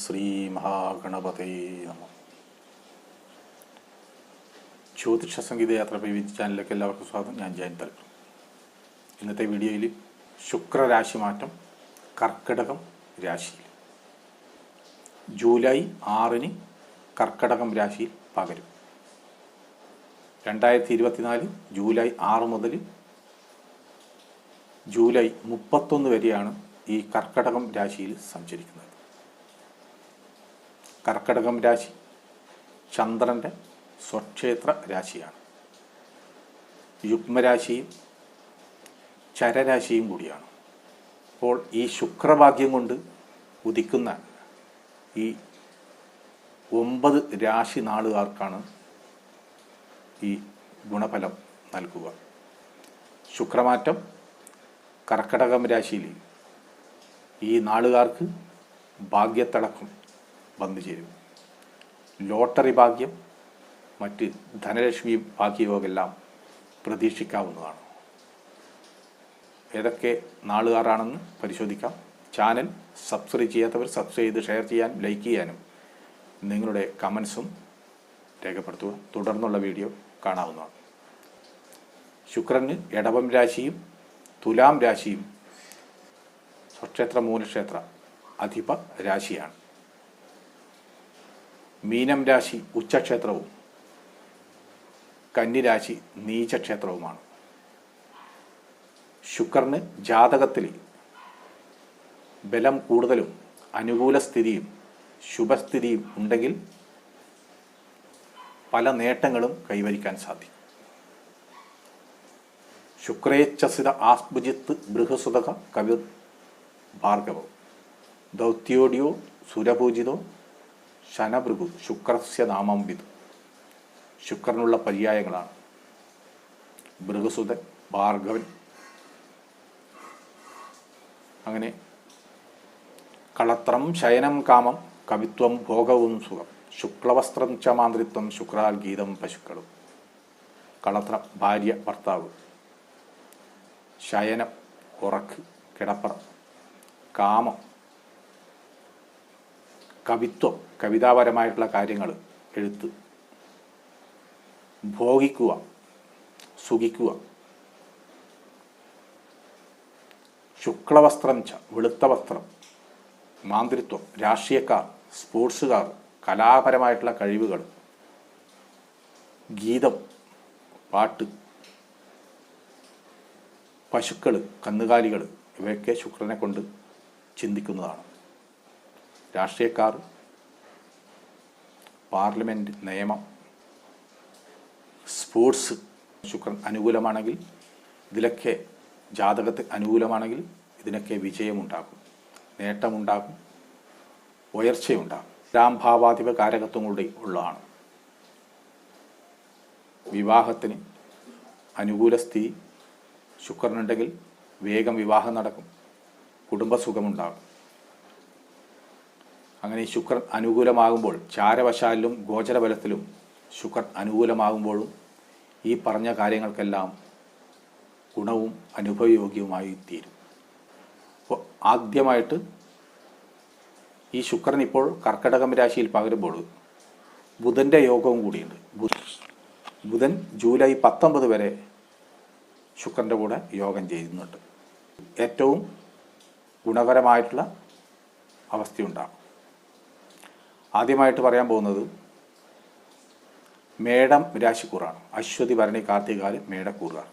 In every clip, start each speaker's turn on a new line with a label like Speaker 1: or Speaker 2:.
Speaker 1: ശ്രീ മഹാഗണപതേ നമ. ജ്യോതിഷ സംഗീത യാത്ര വിവിധ ചാനലിലേക്ക് എല്ലാവർക്കും സ്വാഗതം. ഞാൻ ജയൻ തലപ്പ് ഇന്നത്തെ വീഡിയോയിൽ ശുക്രരാശി മാറ്റം കർക്കിടകം രാശിയിൽ. ജൂലൈ ആറിന് കർക്കിടകം രാശിയിൽ പകരും. രണ്ടായിരത്തി ഇരുപത്തിനാല് ജൂലൈ ആറ് മുതൽ ജൂലൈ മുപ്പത്തൊന്ന് വരെയാണ് ഈ കർക്കടകം രാശിയിൽ സഞ്ചരിക്കുന്നത്. കർക്കടകം രാശി ചന്ദ്രന്റെ സ്വക്ഷേത്ര രാശിയാണ്. യുഗ്മരാശിയും ചരരാശിയും കൂടിയാണ്. അപ്പോൾ ഈ ശുക്രഭാഗ്യം കൊണ്ട് ഉദിക്കുന്ന ഈ ഒമ്പത് രാശി നാളുകാർക്കാണ് ഈ ഗുണഫലം നൽകുക. ശുക്രമാറ്റം കർക്കടകം രാശിയിൽ ഈ നാളുകാർക്ക് ഭാഗ്യത്തിളക്കം വന്നു ചേരും. ലോട്ടറി ഭാഗ്യം മറ്റ് ധനലക്ഷ്മി ഭാഗ്യവുമെല്ലാം പ്രതീക്ഷിക്കാവുന്നതാണ്. ഏതൊക്കെ നാളുകാരാണെന്ന് പരിശോധിക്കാം. ചാനൽ സബ്സ്ക്രൈബ് ചെയ്യാത്തവർ സബ്സ്ക്രൈബ് ചെയ്ത് ഷെയർ ചെയ്യാനും ലൈക്ക് ചെയ്യാനും നിങ്ങളുടെ കമൻസും രേഖപ്പെടുത്തുക. തുടർന്നുള്ള വീഡിയോ കാണാവുന്നതാണ്. ശുക്രന് എടവം രാശിയും തുലാം രാശിയും സ്വക്ഷേത്ര മൂലക്ഷേത്ര അധിപ രാശിയാണ്. മീനം രാശി ഉച്ചക്ഷേത്രവും കന്നിരാശി നീചക്ഷേത്രവുമാണ്. ശുക്രന് ജാതകത്തിൽ ബലം കൂടുതലും അനുകൂല സ്ഥിതിയും ശുഭസ്ഥിതിയും ഉണ്ടെങ്കിൽ പല നേട്ടങ്ങളും കൈവരിക്കാൻ സാധിക്കും. ശുക്രേച്ഛസിത ആസ്ഭുജിത്ത് ബൃഹസുതക കവിർ ഭാർഗവം. ദൗത്യോടിയോ സുരപൂജിതോ ശനഭൃഗു ശുക്രസ്യ നാമം വിധു. ശുക്രനുള്ള പര്യായങ്ങളാണ്. ഭൃഗസുതൻ ഭാർഗവൻ അങ്ങനെ കളത്രം ശയനം കാമം കവിത്വം ഭോഗവും സുഖം. ശുക്ലവസ്ത്രം ച മാന്ത്രിത്വം ശുക്രാൽ ഗീതം പശുക്കളും. കളത്രം ഭാര്യ ഭർത്താവ്. ശയനം ഉറക്ക് കിടപ്പറ. കാമം കവിത്വം കവിതാപരമായിട്ടുള്ള കാര്യങ്ങൾ എഴുത്ത്. ഭോഗിക്കുക സുഖിക്കുക. ശുക്ലവസ്ത്രം ച വെളുത്ത വസ്ത്രം മാന്ത്രിത്വം രാഷ്ട്രീയക്കാർ സ്പോർട്സുകാർ കലാപരമായിട്ടുള്ള കഴിവുകൾ. ഗീതം പാട്ട്. പശുക്കൾ കന്നുകാലികൾ ഇവയൊക്കെ ശുക്രനെ കൊണ്ട് ചിന്തിക്കുന്നതാണ്. രാഷ്ട്രീയക്കാർ പാർലമെന്റ് നിയമം സ്പോർട്സ് ശുക്രൻ അനുകൂലമാണെങ്കിൽ ഇതിലൊക്കെ ജാതകത്തിൽ അനുകൂലമാണെങ്കിൽ ഇതിനൊക്കെ വിജയമുണ്ടാകും നേട്ടമുണ്ടാകും ഉയർച്ചയുണ്ടാകും. രാംഭാവാധിപ കാരകത്വം കൂടി ഉള്ളതാണ്. വിവാഹത്തിന് അനുകൂല സ്ഥിതി ശുക്രനുണ്ടെങ്കിൽ വേഗം വിവാഹം നടക്കും കുടുംബസുഖമുണ്ടാകും. അങ്ങനെ ശുക്രൻ അനുകൂലമാകുമ്പോൾ ചാരവശാലിലും ഗോചരബലത്തിലും ശുക്രൻ അനുകൂലമാകുമ്പോഴും ഈ പറഞ്ഞ കാര്യങ്ങൾക്കെല്ലാം ഗുണവും അനുഭവയോഗ്യവുമായി തീരും അപ്പോൾ ആദ്യമായിട്ട് ഈ ശുക്രൻ ഇപ്പോൾ കർക്കടകം രാശിയിൽ പകരുമ്പോൾ ബുധന്റെ യോഗവും കൂടിയുണ്ട്. ബുധൻ ജൂലൈ പത്തൊമ്പത് വരെ ശുക്രന്റെ കൂടെ യോഗം ചെയ്യുന്നുണ്ട്. ഏറ്റവും ഗുണകരമായിട്ടുള്ള അവസ്ഥയുണ്ടാകും. ആദ്യമായിട്ട് പറയാൻ പോകുന്നത് മേടം രാശിക്കൂറാണ്. അശ്വതി ഭരണി കാർത്തികാൽ മേടക്കൂറുകാർ.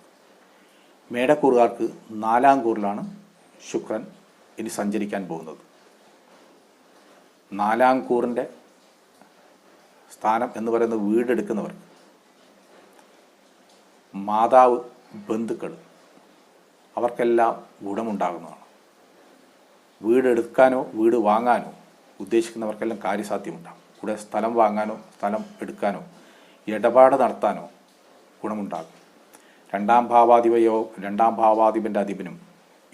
Speaker 1: മേടക്കൂറുകാർക്ക് നാലാം കൂറിലാണ് ശുക്രൻ ഇനി സഞ്ചരിക്കാൻ പോകുന്നത്. നാലാം കൂറിന്റെ സ്ഥാനം എന്ന് പറയുന്നത് വീടെടുക്കുന്നവർ. മാതാവ് ബന്ധുക്കൾ അവർക്കെല്ലാം ഗുണമുണ്ടാകുന്നതാണ്. വീടെടുക്കാനോ വീട് വാങ്ങാനോ ഉദ്ദേശിക്കുന്നവർക്കെല്ലാം കാര്യസാധ്യമുണ്ടാകും കൂടെ സ്ഥലം വാങ്ങാനോ സ്ഥലം എടുക്കാനോ ഇടപാട് നടത്താനോ ഗുണമുണ്ടാകും. രണ്ടാം ഭാവാധിപയോ രണ്ടാം ഭാവാധിപന്റെ അധിപനും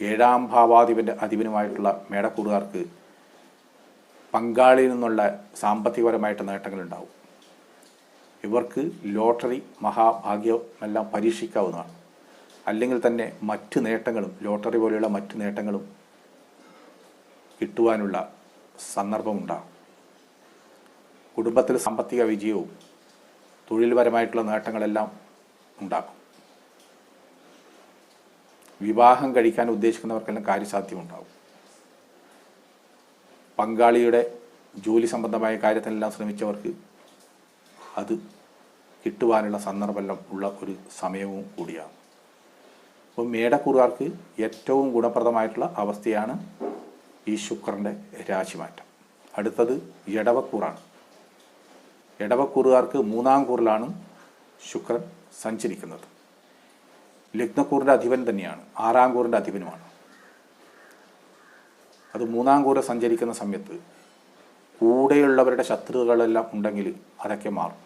Speaker 1: ഏഴാം ഭാവാധിപന്റെ അധിപനുമായിട്ടുള്ള മേടക്കൂറുകാർക്ക് പങ്കാളിയിൽ നിന്നുള്ള സാമ്പത്തികപരമായിട്ട് നേട്ടങ്ങളുണ്ടാവും. ഇവർക്ക് ലോട്ടറി മഹാഭാഗ്യം എല്ലാം പരീക്ഷിക്കാവുന്നതാണ്. അല്ലെങ്കിൽ തന്നെ മറ്റ് നേട്ടങ്ങളും ലോട്ടറി പോലെയുള്ള മറ്റ് നേട്ടങ്ങളും കിട്ടുവാനുള്ള സന്ദർഭമുണ്ടാകും. കുടുംബത്തിൽ സാമ്പത്തിക വിജയവും തൊഴിൽപരമായിട്ടുള്ള നേട്ടങ്ങളെല്ലാം ഉണ്ടാക്കും വിവാഹം കഴിക്കാൻ ഉദ്ദേശിക്കുന്നവർക്കെല്ലാം കാര്യസാധ്യമുണ്ടാകും. പങ്കാളിയുടെ ജോലി സംബന്ധമായ കാര്യത്തിനെല്ലാം ശ്രമിച്ചവർക്ക് അത് കിട്ടുവാനുള്ള സന്ദർഭമെല്ലാം ഉള്ള ഒരു സമയവും കൂടിയാണ്. അപ്പോൾ മേടക്കൂറുകാർക്ക് ഏറ്റവും ഗുണപ്രദമായിട്ടുള്ള അവസ്ഥയാണ് ഈ ശുക്രന്റെ രാശിമാറ്റം. അടുത്തത് ഇടവക്കൂറാണ് ഇടവക്കൂറുകാർക്ക് മൂന്നാം കൂറിലാണ് ശുക്രൻ സഞ്ചരിക്കുന്നത്. ലഗ്നക്കൂറിന്റെ അധിപൻ തന്നെയാണ്. ആറാം കൂറിന്റെ അധിപനുമാണ്. അത് മൂന്നാം കൂറ് സഞ്ചരിക്കുന്ന സമയത്ത് കൂടെയുള്ളവരുടെ ശത്രുക്കളെല്ലാം ഉണ്ടെങ്കിൽ അതൊക്കെ മാറും.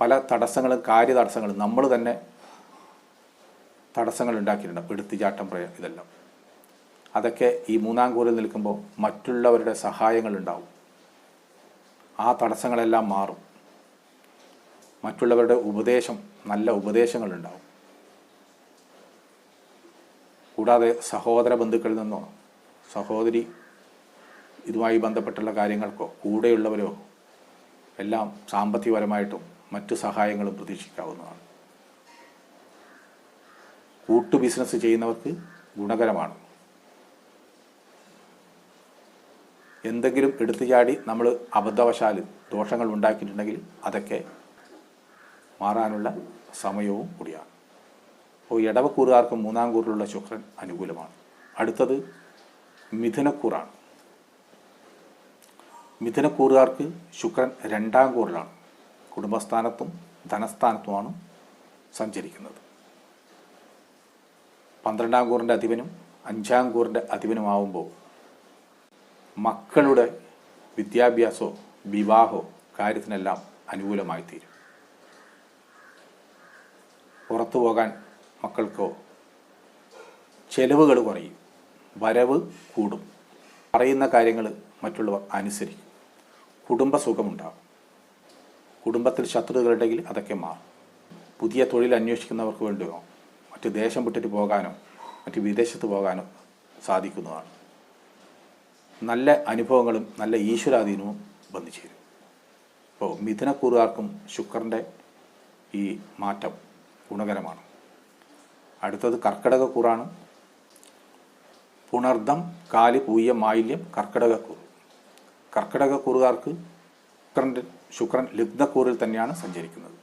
Speaker 1: പല തടസ്സങ്ങളും കാര്യ തടസ്സങ്ങളും നമ്മൾ തന്നെ തടസ്സങ്ങൾ ഉണ്ടാക്കിയിട്ടുണ്ട്. എടുത്തുചാട്ടം പ്രയ ഇതെല്ലാം. അതൊക്കെ ഈ മൂന്നാം കൂറിൽ നിൽക്കുമ്പോൾ മറ്റുള്ളവരുടെ സഹായങ്ങൾ ഉണ്ടാവും ആ തടസ്സങ്ങളെല്ലാം മാറും. മറ്റുള്ളവരുടെ ഉപദേശം നല്ല ഉപദേശങ്ങളുണ്ടാവും. കൂടാതെ സഹോദര ബന്ധുക്കളിൽ നിന്നോ സഹോദരി ഇതുമായി ബന്ധപ്പെട്ടുള്ള കാര്യങ്ങൾക്കോ കൂടെയുള്ളവരോ എല്ലാം സാമ്പത്തികപരമായിട്ടും മറ്റു സഹായങ്ങളും പ്രതീക്ഷിക്കാവുന്നതാണ്. കൂട്ടു ബിസിനസ് ചെയ്യുന്നവർക്ക് ഗുണകരമാണ്. എന്തെങ്കിലും എടുത്തു ചാടി നമ്മൾ അബദ്ധവശാൽ ദോഷങ്ങൾ ഉണ്ടാക്കിയിട്ടുണ്ടെങ്കിൽ അതൊക്കെ മാറാനുള്ള സമയവും കൂടിയാണ്. അപ്പോൾ ഇടവക്കൂറുകാർക്ക് മൂന്നാം കൂറിലുള്ള ശുക്രൻ അനുകൂലമാണ്. അടുത്തത് മിഥുനക്കൂറാണ്. മിഥുനക്കൂറുകാർക്ക് ശുക്രൻ രണ്ടാം കൂറിലാണ്. കുടുംബസ്ഥാനത്തും ധനസ്ഥാനത്തുമാണ് സഞ്ചരിക്കുന്നത്. പന്ത്രണ്ടാം കൂറിന്റെ അധിപനും അഞ്ചാം കൂറിന്റെ അധിപനുമാവുമ്പോൾ മക്കളുടെ വിദ്യാഭ്യാസമോ വിവാഹമോ കാര്യത്തിനെല്ലാം അനുകൂലമായി തീരും പുറത്തു പോകാൻ മക്കൾക്കോ ചെലവുകൾ കുറയും. വരവ് കൂടും. പറയുന്ന കാര്യങ്ങൾ മറ്റുള്ളവർ അനുസരിക്കും. കുടുംബസുഖമുണ്ടാകും കുടുംബത്തിൽ ശത്രുതകളുണ്ടെങ്കിൽ അതൊക്കെ മാറും. പുതിയ തൊഴിൽ അന്വേഷിക്കുന്നവർക്ക് വേണ്ടിയോ മറ്റ് ദേശം വിട്ടിട്ട് പോകാനോ മറ്റ് വിദേശത്ത് പോകാനോ സാധിക്കുന്നതാണ്. നല്ല അനുഭവങ്ങളും നല്ല ഈശ്വരാധീനവും വന്നു ചേരും. അപ്പോൾ മിഥുനക്കൂറുകാർക്കും ശുക്രന്റെ ഈ മാറ്റം ഗുണകരമാണ്. അടുത്തത് കർക്കിടക കൂറാണ് പുണർദം കാലി പൂയ മാലിന്യം കർക്കിടകക്കൂർ കർക്കിടകക്കൂറുകാർക്ക് ശുക്രന്റെ ശുക്രൻ ലഗ്നക്കൂറിൽ തന്നെയാണ് സഞ്ചരിക്കുന്നത്.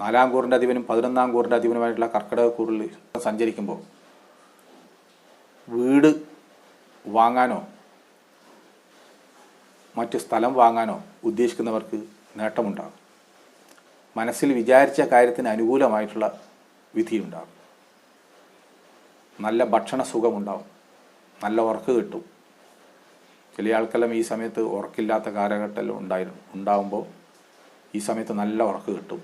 Speaker 1: നാലാം കൂറിന്റെ അധിപനും പതിനൊന്നാം കൂറിന്റെ അധിപനുമായിട്ടുള്ള കർക്കിടകക്കൂറിൽ സഞ്ചരിക്കുമ്പോൾ വീട് വാങ്ങാനോ? മറ്റു സ്ഥലം വാങ്ങാനോ ഉദ്ദേശിക്കുന്നവർക്ക് നേട്ടമുണ്ടാകും. മനസ്സിൽ വിചാരിച്ച കാര്യത്തിന് അനുകൂലമായിട്ടുള്ള വിധിയുണ്ടാകും. നല്ല ഭക്ഷണ സുഖമുണ്ടാകും നല്ല ഉറക്ക് കിട്ടും. ചില ആൾക്കെല്ലാം ഈ സമയത്ത് ഉറക്കില്ലാത്ത കാലഘട്ടം ഉണ്ടായിരുന്നു ഉണ്ടാകുമ്പോൾ ഈ സമയത്ത് നല്ല ഉറക്ക് കിട്ടും.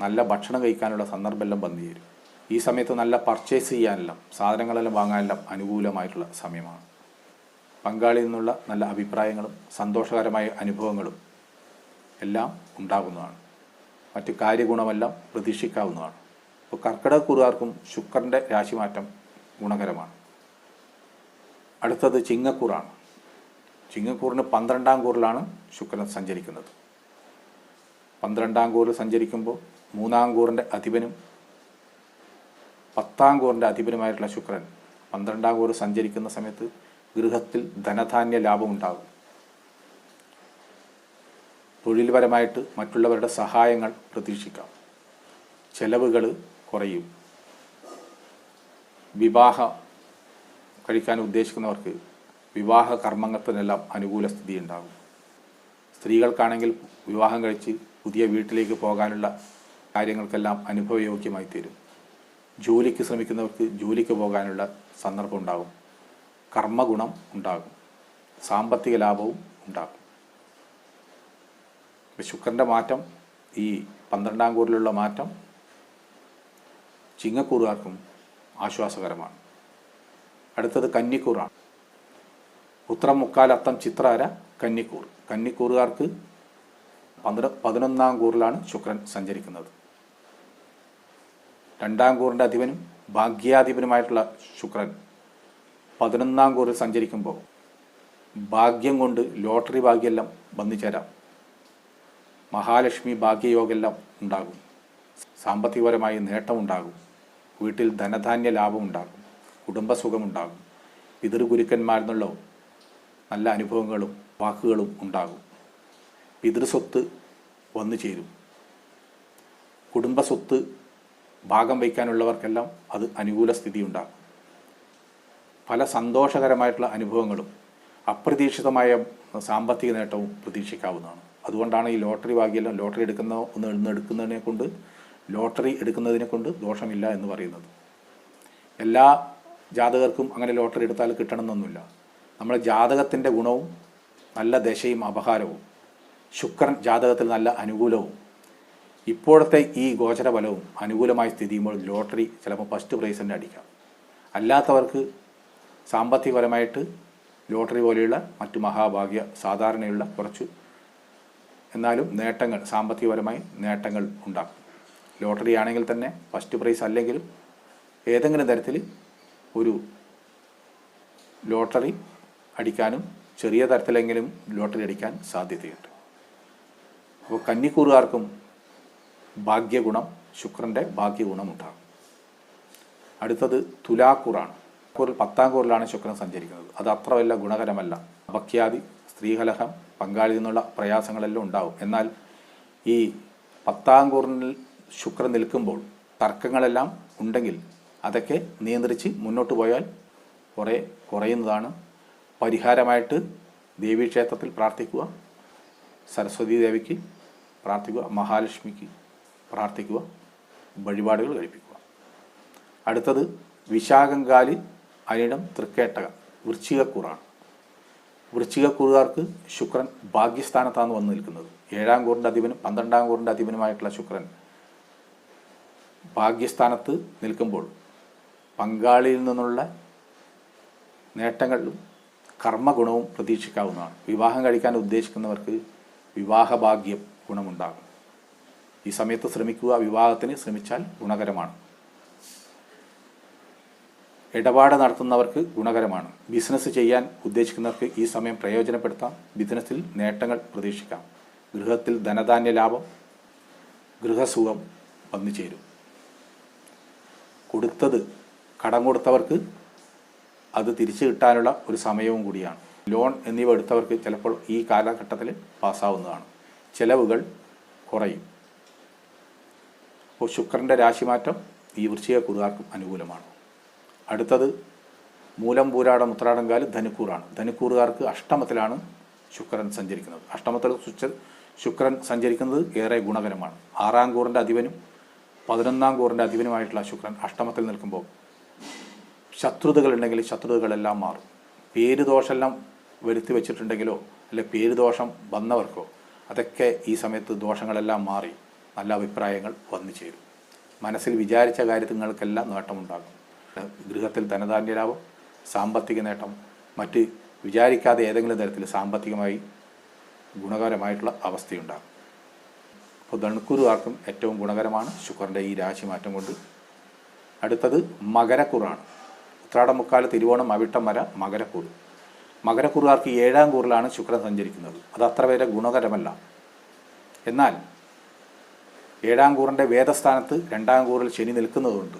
Speaker 1: നല്ല ഭക്ഷണം കഴിക്കാനുള്ള സന്ദർഭമെല്ലാം വന്നു ചേരും. ഈ സമയത്ത് നല്ല പർച്ചേസ് ചെയ്യാനെല്ലാം സാധനങ്ങളെല്ലാം വാങ്ങാനെല്ലാം അനുകൂലമായിട്ടുള്ള സമയമാണ്. പങ്കാളിയിൽ നിന്നുള്ള നല്ല അഭിപ്രായങ്ങളും സന്തോഷകരമായ അനുഭവങ്ങളും എല്ലാം ഉണ്ടാകുന്നതാണ്. മറ്റ് കാര്യഗുണമെല്ലാം പ്രതീക്ഷിക്കാവുന്നതാണ്. അപ്പോൾ കർക്കിടകക്കൂറുകാർക്കും ശുക്രന്റെ രാശിമാറ്റം ഗുണകരമാണ്. അടുത്തത് ചിങ്ങക്കൂറാണ്. ചിങ്ങക്കൂറിന് പന്ത്രണ്ടാം കൂറിലാണ് ശുക്രൻ സഞ്ചരിക്കുന്നത്. പന്ത്രണ്ടാം കൂറിൽ സഞ്ചരിക്കുമ്പോൾ മൂന്നാം കൂറിന്റെ അധിപനും പത്താം കൂറിന്റെ അധിപനുമായിട്ടുള്ള ശുക്രൻ പന്ത്രണ്ടാം കൂറ് സഞ്ചരിക്കുന്ന സമയത്ത് ഗൃഹത്തിൽ ധനധാന്യ ലാഭം ഉണ്ടാകും. തൊഴിൽപരമായിട്ട് മറ്റുള്ളവരുടെ സഹായങ്ങൾ പ്രതീക്ഷിക്കാം. ചെലവുകൾ കുറയും. വിവാഹ കഴിക്കാൻ ഉദ്ദേശിക്കുന്നവർക്ക് വിവാഹ കർമ്മങ്ങൾക്കെല്ലാം അനുകൂല സ്ഥിതി ഉണ്ടാകും. സ്ത്രീകൾക്കാണെങ്കിൽ വിവാഹം കഴിച്ച് പുതിയ വീട്ടിലേക്ക് പോകാനുള്ള കാര്യങ്ങൾക്കെല്ലാം അനുഭവയോഗ്യമായി തീരും ജോലിക്ക് ശ്രമിക്കുന്നവർക്ക് ജോലിക്ക് പോകാനുള്ള സന്ദർഭം ഉണ്ടാകും. കർമ്മഗുണം ഉണ്ടാകും. സാമ്പത്തിക ലാഭവും ഉണ്ടാകും. ശുക്രന്റെ മാറ്റം ഈ പന്ത്രണ്ടാം കൂറിലുള്ള മാറ്റം ചിങ്ങക്കൂറുകാർക്കും ആശ്വാസകരമാണ്. അടുത്തത് കന്നിക്കൂറാണ്. ഉത്രം മുക്കാലത്തം ചിത്രാര കന്നിക്കൂർ. കന്നിക്കൂറുകാർക്ക് പന്ത്ര പതിനൊന്നാം കൂറിലാണ് ശുക്രൻ സഞ്ചരിക്കുന്നത്. രണ്ടാം കൂറിന്റെ അധിപനും ഭാഗ്യാധിപനുമായിട്ടുള്ള ശുക്രൻ പതിനൊന്നാം കൂറിൽ സഞ്ചരിക്കുമ്പോൾ ഭാഗ്യം കൊണ്ട് ലോട്ടറി ഭാഗ്യമെല്ലാം വന്നു ചേരാം മഹാലക്ഷ്മി ഭാഗ്യയോഗമെല്ലാം ഉണ്ടാകും. സാമ്പത്തികപരമായി നേട്ടമുണ്ടാകും. വീട്ടിൽ ധനധാന്യ ലാഭം ഉണ്ടാകും. കുടുംബസുഖമുണ്ടാകും പിതൃഗുരുക്കന്മാരിൽ നിന്നുള്ള നല്ല അനുഭവങ്ങളും വാക്കുകളും ഉണ്ടാകും. പിതൃസ്വത്ത് വന്നു ചേരും കുടുംബസ്വത്ത് ഭാഗം വയ്ക്കാനുള്ളവർക്കെല്ലാം അത് അനുകൂല സ്ഥിതി ഉണ്ടാകും പല സന്തോഷകരമായിട്ടുള്ള അനുഭവങ്ങളും അപ്രതീക്ഷിതമായ സാമ്പത്തിക നേട്ടവും പ്രതീക്ഷിക്കാവുന്നതാണ്. അതുകൊണ്ടാണ് ഈ ലോട്ടറി ഭാഗ്യം ലോട്ടറി എടുക്കുന്ന ഒന്ന് എടുക്കുന്നതിനെ കൊണ്ട് ലോട്ടറി എടുക്കുന്നതിനെ കൊണ്ട് ദോഷമില്ല എന്ന് പറയുന്നത്. എല്ലാ ജാതകർക്കും അങ്ങനെ ലോട്ടറി എടുത്താൽ കിട്ടണമെന്നൊന്നുമില്ല. നമ്മുടെ ജാതകത്തിന്റെ ഗുണവും നല്ല ദശയും അപഹാരവും. ശുക്രൻ ജാതകത്തിൽ നല്ല അനുകൂലവും. ഇപ്പോഴത്തെ ഈ ഗോചര ഫലവും അനുകൂലമായി സ്ഥിതി ചെയ്യുമ്പോൾ ലോട്ടറി ചിലപ്പോൾ ഫസ്റ്റ് പ്രൈസ് തന്നെ അടിക്കാം. അല്ലാത്തവർക്ക് സാമ്പത്തികപരമായിട്ട് ലോട്ടറി പോലെയുള്ള മറ്റു മഹാഭാഗ്യ സാധാരണയുള്ള കുറച്ച് എന്നാലും നേട്ടങ്ങൾ സാമ്പത്തികപരമായി നേട്ടങ്ങൾ ഉണ്ടാക്കും. ലോട്ടറി ആണെങ്കിൽ തന്നെ ഫസ്റ്റ് പ്രൈസ് അല്ലെങ്കിലും ഏതെങ്കിലും തരത്തിൽ ഒരു ലോട്ടറി അടിക്കാനും ചെറിയ തരത്തിലെങ്കിലും ലോട്ടറി അടിക്കാൻ സാധ്യതയുണ്ട്. അപ്പോൾ കന്നിക്കൂറുകാർക്കും ഭാഗ്യഗുണം ശുക്രന്റെ ഭാഗ്യഗുണം ഉണ്ടാകും. അടുത്തത് തുലാക്കൂറാണ്. കൂറിൽ പത്താം കൂറിലാണ് ശുക്രൻ സഞ്ചരിക്കുന്നത്. അത് അത്ര വല്ല ഗുണകരമല്ല. അപഖ്യാതി സ്ത്രീകലഹം പങ്കാളി നിന്നുള്ള പ്രയാസങ്ങളെല്ലാം ഉണ്ടാകും എന്നാൽ ഈ പത്താം കൂറിൽ ശുക്രൻ നിൽക്കുമ്പോൾ തർക്കങ്ങളെല്ലാം ഉണ്ടെങ്കിൽ അതൊക്കെ നിയന്ത്രിച്ച് മുന്നോട്ട് പോയാൽ കുറേ കുറയുന്നതാണ്. പരിഹാരമായിട്ട് ദേവീക്ഷേത്രത്തിൽ പ്രാർത്ഥിക്കുക സരസ്വതി ദേവിക്ക് പ്രാർത്ഥിക്കുക മഹാലക്ഷ്മിക്ക് പ്രാർത്ഥിക്കുക വഴിപാടുകൾ കഴിപ്പിക്കുക. അടുത്തത് വിശാഖങ്കാലി അനിടം തൃക്കേട്ടക വൃശ്ചികക്കൂറാണ്. വൃശ്ചികക്കൂറുകാർക്ക് ശുക്രൻ ഭാഗ്യസ്ഥാനത്താണ് വന്നു നിൽക്കുന്നത്. ഏഴാം കൂറിന്റെ അധിപനും പന്ത്രണ്ടാം കൂറിന്റെ അധിപനുമായിട്ടുള്ള ശുക്രൻ ഭാഗ്യസ്ഥാനത്ത് നിൽക്കുമ്പോൾ പങ്കാളിയിൽ നിന്നുള്ള നേട്ടങ്ങളും കർമ്മഗുണവും പ്രതീക്ഷിക്കാവുന്നതാണ്. വിവാഹം കഴിക്കാൻ ഉദ്ദേശിക്കുന്നവർക്ക് വിവാഹഭാഗ്യം ഗുണമുണ്ടാകും. ഈ സമയത്ത് ശ്രമിക്കുക വിവാഹത്തിന് ശ്രമിച്ചാൽ ഗുണകരമാണ്. ഇടപാട് നടത്തുന്നവർക്ക് ഗുണകരമാണ്. ബിസിനസ് ചെയ്യാൻ ഉദ്ദേശിക്കുന്നവർക്ക് ഈ സമയം പ്രയോജനപ്പെടുത്താം. ബിസിനസ്സിൽ നേട്ടങ്ങൾ പ്രതീക്ഷിക്കാം. ഗൃഹത്തിൽ ധനധാന്യ ലാഭം ഗൃഹസുഖം വന്നു ചേരും കൊടുത്തത് കടം കൊടുത്തവർക്ക് അത് തിരിച്ചു കിട്ടാനുള്ള ഒരു സമയവും കൂടിയാണ്. ലോൺ എന്നിവ എടുത്തവർക്ക് ചിലപ്പോൾ ഈ കാലഘട്ടത്തിൽ പാസ്സാവുന്നതാണ് ചെലവുകൾ കുറയും. അപ്പോൾ ശുക്രന്റെ രാശിമാറ്റം ഈ വൃശ്ചിക കുറുകാർക്കും അനുകൂലമാണ്. അടുത്തത് മൂലം പൂരാടം ഉത്രാടംകാൽ ധനുക്കൂറാണ്. ധനുക്കൂറുകാർക്ക് അഷ്ടമത്തിലാണ് ശുക്രൻ സഞ്ചരിക്കുന്നത്. അഷ്ടമത്തിൽ ശുക്രൻ സഞ്ചരിക്കുന്നത് ഏറെ ഗുണകരമാണ്. ആറാം കൂറിന്റെ അധിപനും പതിനൊന്നാം കൂറിന്റെ അധിപനുമായിട്ടുള്ള ശുക്രൻ അഷ്ടമത്തിൽ നിൽക്കുമ്പോൾ ശത്രുതകളുണ്ടെങ്കിൽ ശത്രുതകളെല്ലാം മാറും. പേര് ദോഷമെല്ലാം വരുത്തി വെച്ചിട്ടുണ്ടെങ്കിലോ അല്ലെ പേര് ദോഷം വന്നവർക്കോ അതൊക്കെ ഈ സമയത്ത് ദോഷങ്ങളെല്ലാം മാറി. നല്ല അഭിപ്രായങ്ങൾ വന്നു ചേരും. മനസ്സിൽ വിചാരിച്ച കാര്യങ്ങൾക്കെല്ലാം നേട്ടമുണ്ടാകും. ഗൃഹത്തിൽ ധനധാന്യ ലാഭം സാമ്പത്തിക നേട്ടം മറ്റ് വിചാരിക്കാതെ ഏതെങ്കിലും തരത്തിൽ സാമ്പത്തികമായി ഗുണകരമായിട്ടുള്ള അവസ്ഥയുണ്ടാകും. അപ്പോൾ ധണുക്കൂറുകാർക്കും ഏറ്റവും ഗുണകരമാണ് ശുക്രന്റെ ഈ രാശി മാറ്റം കൊണ്ട്. അടുത്തത് മകരക്കുറാണ്. ഉത്രാടമുക്കാൽ തിരുവോണം അവിട്ടം വര മകരക്കുറ് മകരക്കുറുകാർക്ക് ഏഴാം കൂറിലാണ് ശുക്രൻ സഞ്ചരിക്കുന്നത്. അത് അത്ര വരെ ഗുണകരമല്ല. എന്നാൽ ഏഴാം കൂറിന്റെ വേദസ്ഥാനത്ത് രണ്ടാം കൂറിൽ ശനി നിൽക്കുന്നതുകൊണ്ട്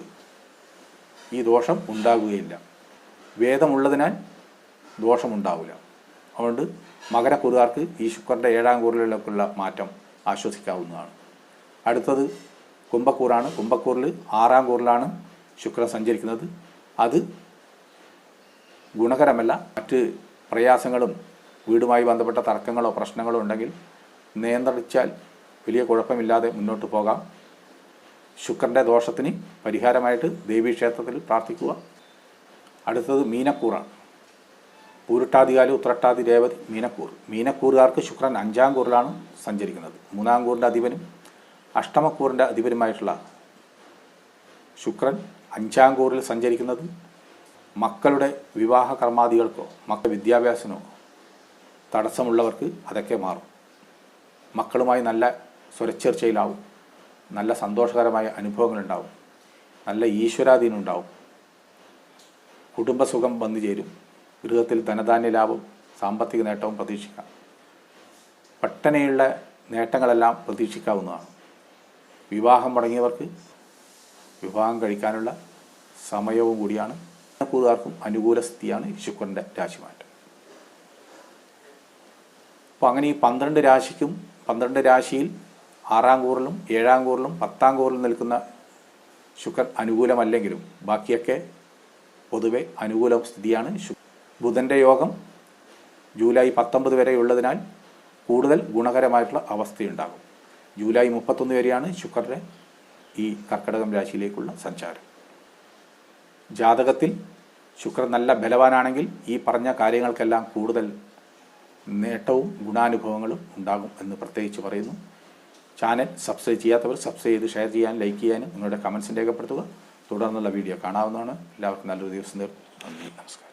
Speaker 1: ഈ ദോഷം ഉണ്ടാകുകയില്ല. വേദമുള്ളതിനാൽ ദോഷമുണ്ടാവില്ല. അതുകൊണ്ട് മകരക്കുറുകാർക്ക് ഈ ശുക്രന്റെ ഏഴാം കൂറിലേക്കുള്ള മാറ്റം ആശ്വസിക്കാവുന്നതാണ്. അടുത്തത് കുംഭക്കൂറാണ്. കുംഭക്കൂറിൽ ആറാം കൂറിലാണ് ശുക്രൻ സഞ്ചരിക്കുന്നത്. അത് ഗുണകരമല്ല. മറ്റ് പ്രയാസങ്ങളും വീടുമായി ബന്ധപ്പെട്ട തർക്കങ്ങളോ പ്രശ്നങ്ങളോ ഉണ്ടെങ്കിൽ നിയന്ത്രിച്ചാൽ വലിയ കുഴപ്പമില്ലാതെ മുന്നോട്ട് പോകാം. ശുക്രന്റെ ദോഷത്തിന് പരിഹാരമായിട്ട് ദേവീക്ഷേത്രത്തിൽ പ്രാർത്ഥിക്കുക. അടുത്തത് മീനക്കൂറാണ്. പൂരുട്ടാതികാലി ഉത്രട്ടാതി രേവതി മീനക്കൂർ. മീനക്കൂറുകാർക്ക് ശുക്രൻ അഞ്ചാം കൂറിലാണ് സഞ്ചരിക്കുന്നത്. മൂന്നാം കൂറിന്റെ അധിപനും അഷ്ടമക്കൂറിന്റെ അധിപനുമായിട്ടുള്ള ശുക്രൻ അഞ്ചാം കൂറിൽ സഞ്ചരിക്കുന്നത് മക്കളുടെ വിവാഹ കർമാദികൾക്കോ മക്ക വിദ്യാഭ്യാസനോ തടസ്സമുള്ളവർക്ക് അതൊക്കെ മാറും. മക്കളുമായി നല്ല സ്വരച്ചേർച്ചയിലാവും. നല്ല സന്തോഷകരമായ അനുഭവങ്ങളുണ്ടാവും. നല്ല ഈശ്വരാധീനം ഉണ്ടാവും കുടുംബസുഖം വന്നു ചേരും. ഗൃഹത്തിൽ ധനധാന്യ ലാഭം സാമ്പത്തിക നേട്ടവും പ്രതീക്ഷിക്കാം. പട്ടണയുള്ള നേട്ടങ്ങളെല്ലാം പ്രതീക്ഷിക്കാവുന്നതാണ്. വിവാഹം മുടങ്ങിയവർക്ക് വിവാഹം കഴിക്കാനുള്ള സമയവും കൂടിയാണ്. കൂറുകാർക്കും അനുകൂല സ്ഥിതിയാണ് ശുക്രന്റെ രാശിമാറ്റം. അപ്പോൾ അങ്ങനെ ഈ പന്ത്രണ്ട് രാശിക്കും പന്ത്രണ്ട് രാശിയിൽ ആറാം കൂറിലും ഏഴാം കൂറിലും പത്താം കൂറിലും നിൽക്കുന്ന ശുക്രൻ അനുകൂലമല്ലെങ്കിലും ബാക്കിയൊക്കെ പൊതുവെ അനുകൂല സ്ഥിതിയാണ്. ബുധന്റെ യോഗം ജൂലൈ പത്തൊമ്പത് വരെ ഉള്ളതിനാൽ കൂടുതൽ ഗുണകരമായിട്ടുള്ള അവസ്ഥയുണ്ടാകും. ജൂലൈ മുപ്പത്തൊന്ന് വരെയാണ് ശുക്രന്റെ ഈ കർക്കടകം രാശിയിലേക്കുള്ള സഞ്ചാരം. ജാതകത്തിൽ ശുക്രൻ നല്ല ബലവാനാണെങ്കിൽ ഈ പറഞ്ഞ കാര്യങ്ങൾക്കെല്ലാം കൂടുതൽ നേട്ടവും ഗുണാനുഭവങ്ങളും ഉണ്ടാകും എന്ന് പ്രത്യേകിച്ച് പറയുന്നു. ചാനൽ സബ്സ്ക്രൈബ് ചെയ്യാത്തവർ സബ്സ്ക്രൈബ് ചെയ്ത് ഷെയർ ചെയ്യാൻ ലൈക്ക് ചെയ്യാനും നിങ്ങളുടെ കമൻസ് രേഖപ്പെടുത്തുക. തുടർന്നുള്ള വീഡിയോ കാണാവുന്നതാണ്. എല്ലാവർക്കും നല്ലൊരു ദിവസം നന്ദി. നമസ്കാരം.